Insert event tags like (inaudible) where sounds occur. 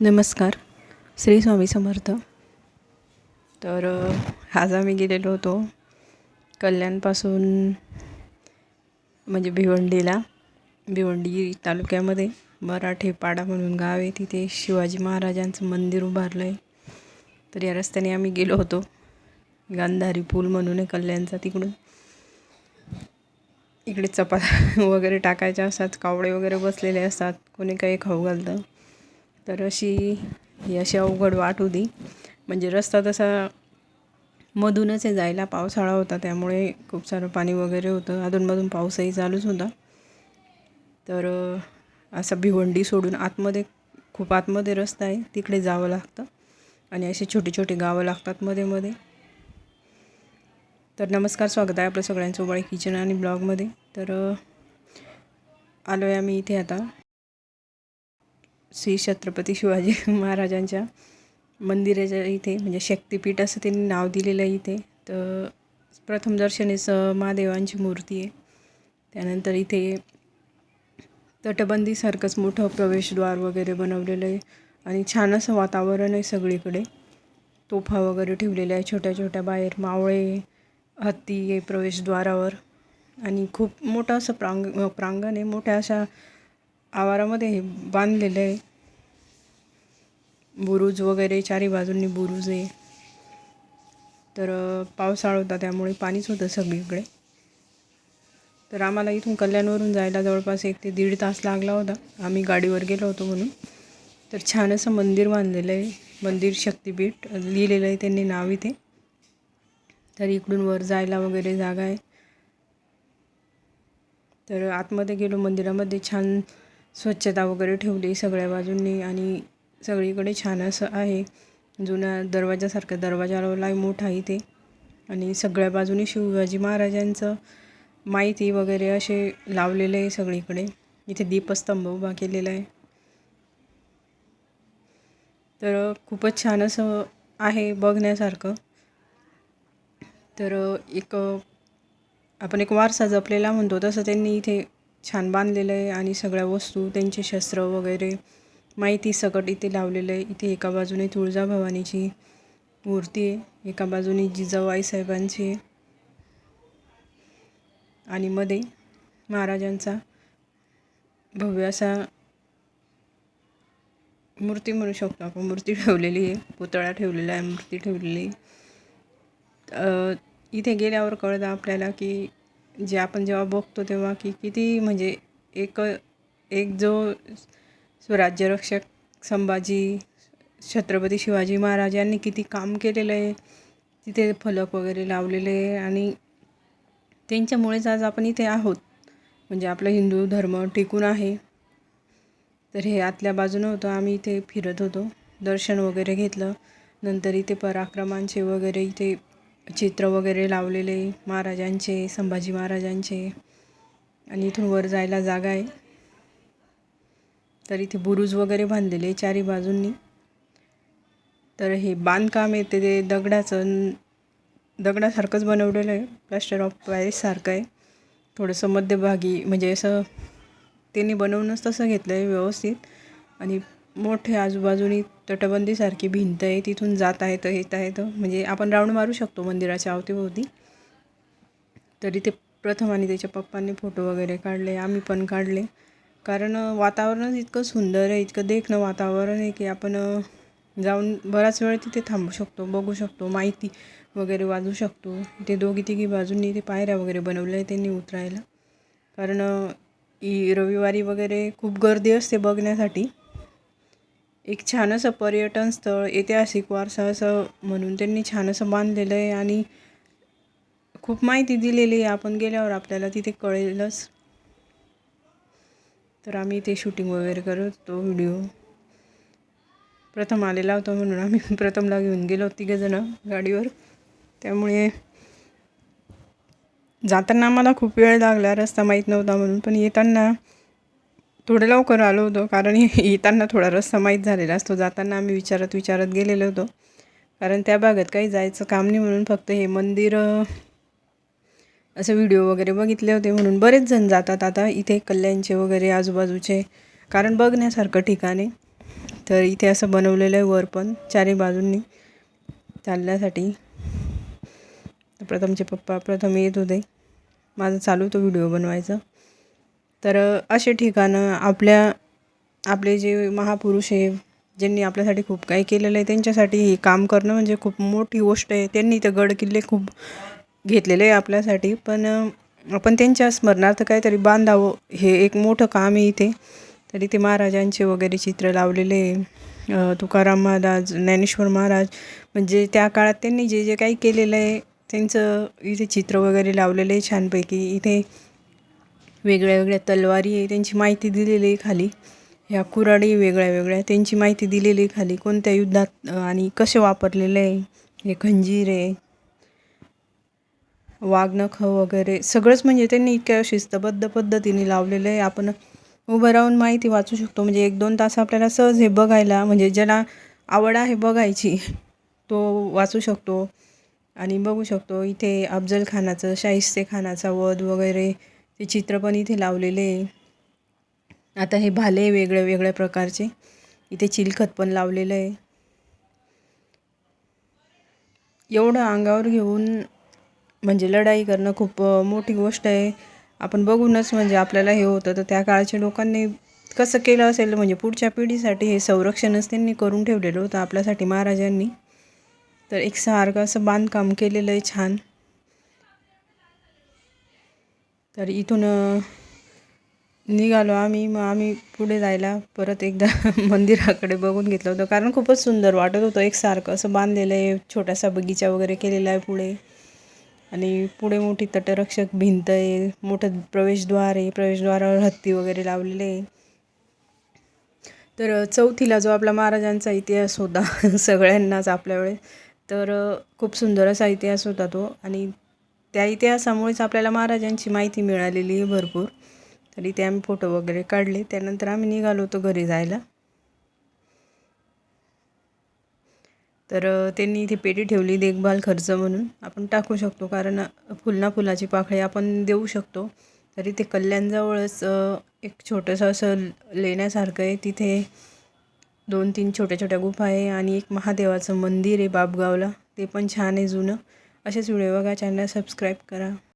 नमस्कार. श्री स्वामी समर्थ. तर आज आम्ही गेलेलो होतो कल्याणपासून म्हणजे भिवंडीला. भिवंडी तालुक्यामध्ये मराठे पाडा म्हणून गाव आहे. तिथे शिवाजी महाराजांचं मंदिर उभारलं आहे तर या रस्त्याने आम्ही गेलो होतो. गांधारी पूल म्हणून आहे कल्याणचा तिकडून. इकडे चपात्या (laughs) वगैरे टाकायच्या असतात. कावडे वगैरे बसलेले असतात. कोणी काही खाऊ घालतं. तर अशी ही अशी अवघड वाट होती. म्हणजे रस्ता तसा मधूनच आहे जायला. पावसाळा होता त्यामुळे खूप सारं पाणी वगैरे होतं. अधूनमधून पाऊसही चालूच होता. तर असं असा भिवंडी सोडून आतमध्ये खूप आतमध्ये रस्ता आहे. तिकडे जावं लागतं. आणि असे छोटे छोटे गावं लागतात मध्ये मध्ये. तर नमस्कार स्वागत आहे आपलं सगळ्यांचं उबाळी किचन आणि ब्लॉगमध्ये. तर आलो आहे आम्ही इथे आता. श्री छत्रपती शिवाजी महाराजांच्या मंदिराच्या इथे म्हणजे शक्तिपीठ असं त्यांनी नाव दिलेलं आहे इथे. तर प्रथम दर्शनीस महादेवांची मूर्ती आहे. त्यानंतर इथे तटबंदीसारखंच मोठं प्रवेशद्वार वगैरे बनवलेलं आहे. आणि छान असं वातावरण आहे सगळीकडे. तोफा वगैरे ठेवलेल्या आहे छोट्या छोट्या बाहेर मावळे हत्ती आहे प्रवेशद्वारावर. आणि खूप मोठं असं प्रांग प्रांगण आहे. मोठ्या अशा आवारामध्ये हे बांधलेलं आहे. बुरुज वगैरे चारी बाजूंनी बुरुज आहे. तर पावसाळा होता त्यामुळे पाणीच होतं सगळीकडे. तर आम्हाला इथून कल्याणवरून जायला जवळपास एक ते दीड तास लागला होता. आम्ही गाडीवर गेलो होतो म्हणून. तर छान असं मंदिर बांधलेलं आहे. मंदिर शक्तिपीठ लिहिलेलं आहे त्यांनी नाव इथे. तर इकडून वर जायला वगैरे जागा आहे. तर आतमध्ये गेलो मंदिरामध्ये छान स्वच्छता वगैरे ठेवली सगळ्या बाजूंनी आणि सगळीकडे छान असं आहे. जुन्या दरवाजासारखा दरवाजा लावला आहे मोठा इथे. आणि सगळ्या बाजूनी शिवाजी महाराजांचं माहिती वगैरे असे लावलेले आहे सगळीकडे. इथे दीपस्तंभ उभा केलेला आहे. तर खूपच छान असं आहे बघण्यासारखं. तर एक आपण एक वारसा जपलेला म्हणतो तसं त्यांनी इथे छान बांधलेलं आहे आणि सगळ्या वस्तू त्यांचे शस्त्र वगैरे माहिती सकट इथे लावलेलं आहे. इथे एका बाजूने तुळजाभवानीची मूर्ती आहे एका बाजूने जिजाऊ साहेबांची आहे आणि मध्ये महाराजांचा भव्य असा मूर्ती म्हणू शकतो आपण. मूर्ती ठेवलेली आहे पुतळा ठेवलेला आहे मूर्ती ठेवलेली आहे. इथे गेल्यावर कळतं आपल्याला की जे आपण जेव्हा बघतो तेव्हा की किती म्हणजे एक एक जो स्वराज्यरक्षक संभाजी छत्रपती शिवाजी महाराज यांनी किती काम केलेलं आहे तिथे फलक वगैरे लावलेले आहे आणि त्यांच्यामुळेच आज आपण इथे आहोत. म्हणजे आपला हिंदू धर्म टिकून आहे. तर हे आतल्या बाजूनं होतं आम्ही इथे फिरत होतो. दर्शन वगैरे घेतलं. नंतर इथे पराक्रमांचे वगैरे इथे चित्र वगैरे लावलेले महाराजांचे संभाजी महाराजांचे. आणि इथून वर जायला जागा आहे. तर इथे बुरुज वगैरे बांधलेले चारी बाजूंनी. तर हे बांधकाम आहे ते दगडाचं दगडासारखंच बनवलेलं आहे. प्लास्टर ऑफ पॅरिससारखं आहे. थोडंसं मध्यभागी म्हणजे असं त्यांनी बनवूनच तसं घेतलं आहे व्यवस्थित. आणि मोठे आजूबाजूनी तटबंदीसारखी भिंत आहे. तिथून जात आहेत येत आहेत म्हणजे आपण राऊंड मारू शकतो मंदिराच्या अवतीभोवती. तरी ते प्रथम आणि त्याच्या पप्पांनी फोटो वगैरे काढले आम्ही पण काढले. कारण वातावरणच इतकं सुंदर आहे इतकं देखणं वातावरण आहे की आपण जाऊन बराच वेळ तिथे थांबू शकतो बघू शकतो माहिती वगैरे वाजू शकतो. ते दोघी तिघी बाजूंनी ते पायऱ्या वगैरे बनवल्या आहे त्यांनी उतरायला. कारण रविवारी वगैरे खूप गर्दी असते बघण्यासाठी. एक छान असं पर्यटन स्थळ ऐतिहासिक वारसा असं म्हणून त्यांनी छान असं बांधलेलं आहे आणि खूप माहिती दिलेली आहे. आपण गेल्यावर आपल्याला तिथे कळेलच. तर आम्ही ते शूटिंग वगैरे करत होतो व्हिडिओ प्रथम आलेला होता म्हणून आम्ही (laughs) प्रथमला घेऊन गेलो तिघंजणं गाडीवर. त्यामुळे जाताना आम्हाला खूप वेळ लागला रस्ता माहीत नव्हता म्हणून. पण येताना थोडं लवकर आलो होतो कारण (laughs) येताना थोडा रस्ता माहीत झालेला असतो. जाताना आम्ही विचारत विचारत गेलेलो होतो. कारण त्या भागात काही जायचं काम नाही म्हणून फक्त हे मंदिर असं व्हिडिओ वगैरे बघितले होते म्हणून बरेच जण जातात. आता इथे कल्याणचे वगैरे आजूबाजूचे कारण बघण्यासारखं ठिकाण आहे. तर इथे असं बनवलेलं आहे वर पण चारही बाजूंनी चालण्यासाठी. प्रथमचे पप्पा प्रथम येत होते. माझं चालू होतं व्हिडिओ बनवायचं. तर असे ठिकाणं आपल्या आपले जे महापुरुष आहे ज्यांनी आपल्यासाठी खूप काही केलेलं आहे त्यांच्यासाठी हे काम करणं म्हणजे खूप मोठी गोष्ट आहे. त्यांनी तर गड किल्ले खूप घेतलेले आहे आपल्यासाठी. पण आपण त्यांच्या स्मरणार्थ काहीतरी बांधावं हे एक मोठं काम आहे इथे. तर इथे महाराजांचे वगैरे चित्र लावलेले आहे. तुकाराम महाराज ज्ञानेश्वर महाराज म्हणजे त्या काळात त्यांनी जे जे काही केलेलं आहे त्यांचं इथे चित्र वगैरे लावलेलं आहे छानपैकी. इथे वेगळ्या वेगळ्या तलवारी आहे त्यांची माहिती दिलेली आहे खाली. ह्या कुराडी वेगळ्या वेगळ्या त्यांची माहिती दिलेली आहे खाली. कोणत्या युद्धात आणि कसे वापरलेले आहे हे खंजीर आहे वाघनख वगैरे सगळंच म्हणजे त्यांनी इतक्या शिस्तबद्ध पद्धतीने लावलेलं आहे. आपण उभं राहून माहिती वाचू शकतो. म्हणजे एक दोन तास आपल्याला सहज हे बघायला म्हणजे ज्याला आवड आहे बघायची तो वाचू शकतो आणि बघू शकतो. इथे अफजल खानाचं शाहिस्ते खानाचा वध वगैरे ते चित्र पण इथे लावलेले आहे. आता हे भाले वेगळ्या वेगळ्या प्रकारचे. इथे चिलखत पण लावलेलं आहे. एवढं अंगावर घेऊन म्हणजे लढाई करणं खूप मोठी गोष्ट आहे. आपण बघूनच म्हणजे आपल्याला हे होतं. तर त्या काळच्या लोकांनी कसं केलं असेल म्हणजे पुढच्या पिढीसाठी हे संरक्षणच त्यांनी करून ठेवलेलं होतं आपल्यासाठी महाराजांनी. तर एक सारखं असं बांधकाम केलेलं आहे छान. तर इथून निघालो आम्ही. मग आम्ही पुढे जायला परत एकदा (laughs) मंदिराकडे बघून घेतलं होतं. कारण खूपच सुंदर वाटत होतं एकसारखं. असं बांधलेलं आहे छोटासा बगीचा वगैरे केलेला आहे पुढे. आणि पुढे मोठी तटरक्षक भिंत आहे. मोठं प्रवेशद्वार आहे. प्रवेशद्वारावर हत्ती वगैरे लावलेले आहे. तर चौथीला जो आपला महाराजांचा इतिहास होता (laughs) सगळ्यांनाच आपल्या वेळेस तर खूप सुंदर असा इतिहास होता तो. आणि त्या इतिहासामुळेच आपल्याला महाराजांची माहिती मिळालेली आहे भरपूर. तरी ते आम्ही फोटो वगैरे काढले. त्यानंतर आम्ही निघालो होतो घरी जायला. तर त्यांनी इथे पेटी ठेवली देखभाल खर्च म्हणून. आपण टाकू शकतो कारण फुलना फुलाची पाकळी आपण देऊ शकतो. तरी ते कल्याणजवळच एक छोटंसं असं लेण्यासारखं आहे. तिथे दोन तीन छोट्या छोट्या गुफा आहे आणि एक महादेवाचं मंदिर आहे बापगावला. ते पण छान आहे जुनं. असेच व्हिडिओ बघा. चॅनल सबस्क्राईब करा.